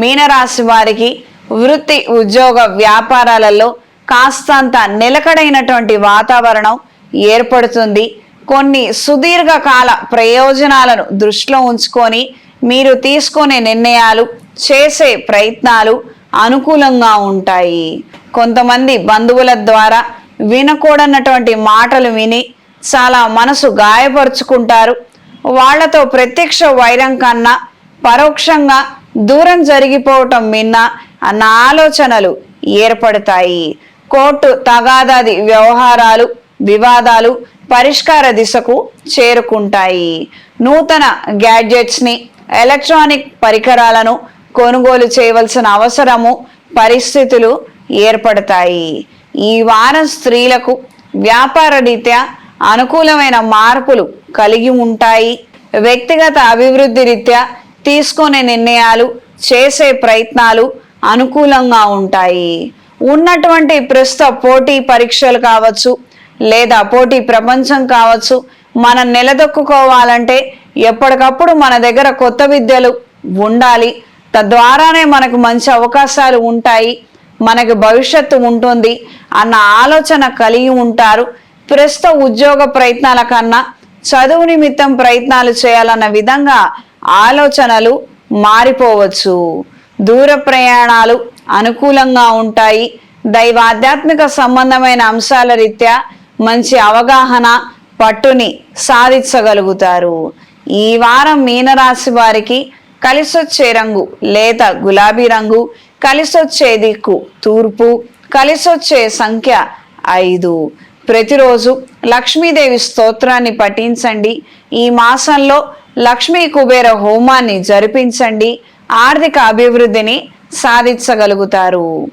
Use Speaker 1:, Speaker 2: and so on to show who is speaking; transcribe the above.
Speaker 1: మీనరాశి వారికి వృత్తి ఉద్యోగ వ్యాపారాలలో కాస్తంత నిలకడైనటువంటి వాతావరణం ఏర్పడుతుంది. కొన్ని సుదీర్ఘకాల ప్రయోజనాలను దృష్టిలో ఉంచుకొని మీరు తీసుకునే నిర్ణయాలు చేసే ప్రయత్నాలు అనుకూలంగా ఉంటాయి. కొంతమంది బంధువుల ద్వారా వినకూడనటువంటి మాటలు విని చాలా మనసు గాయపరుచుకుంటారు. వాళ్ళతో ప్రత్యక్ష వైరం కన్నా పరోక్షంగా దూరం జరిగిపోవటం మిన్న అన్న ఆలోచనలు ఏర్పడతాయి. కోర్టు తగాదాది వ్యవహారాలు వివాదాలు పరిష్కార దిశకు చేరుకుంటాయి. నూతన గ్యాడ్జెట్స్ని ఎలక్ట్రానిక్ పరికరాలను కొనుగోలు చేయవలసిన అవసరము పరిస్థితులు ఏర్పడతాయి. ఈ వారం స్త్రీలకు వ్యాపార రీత్యా అనుకూలమైన మార్పులు కలిగి ఉంటాయి. వ్యక్తిగత అభివృద్ధి రీత్యా తీసుకునే నిర్ణయాలు చేసే ప్రయత్నాలు అనుకూలంగా ఉంటాయి. ఉన్నటువంటి ప్రస్తుత పోటీ పరీక్షలు కావచ్చు లేదా పోటీ ప్రపంచం కావచ్చు మనం నిలదొక్కుకోవాలంటే ఎప్పటికప్పుడు మన దగ్గర కొత్త విద్యలు ఉండాలి. తద్వారానే మనకు మంచి అవకాశాలు ఉంటాయి మనకు భవిష్యత్తు ఉంటుంది అన్న ఆలోచన కలిగి ఉంటారు. ప్రస్తుత ఉద్యోగ ప్రయత్నాల కన్నా చదువు నిమిత్తం ప్రయత్నాలు చేయాలన్న విధంగా ఆలోచనలు మారిపోవచ్చు. దూర ప్రయాణాలు అనుకూలంగా ఉంటాయి. దైవ ఆధ్యాత్మిక సంబంధమైన అంశాల రీత్యా మంచి అవగాహన పట్టుని సాధించగలుగుతారు. ఈ వారం మీనరాశి వారికి కలిసొచ్చే రంగు లేత గులాబీ రంగు కలిసొచ్చే దిక్కు తూర్పు కలిసొచ్చే సంఖ్య ఐదు. ప్రతిరోజు లక్ష్మీదేవి స్తోత్రాన్ని పఠించండి. ఈ మాసంలో లక్ష్మీ కుబేర హోమాన్ని జరిపించండి. ఆర్థిక అభివృద్ధిని సాధించగలుగుతారు.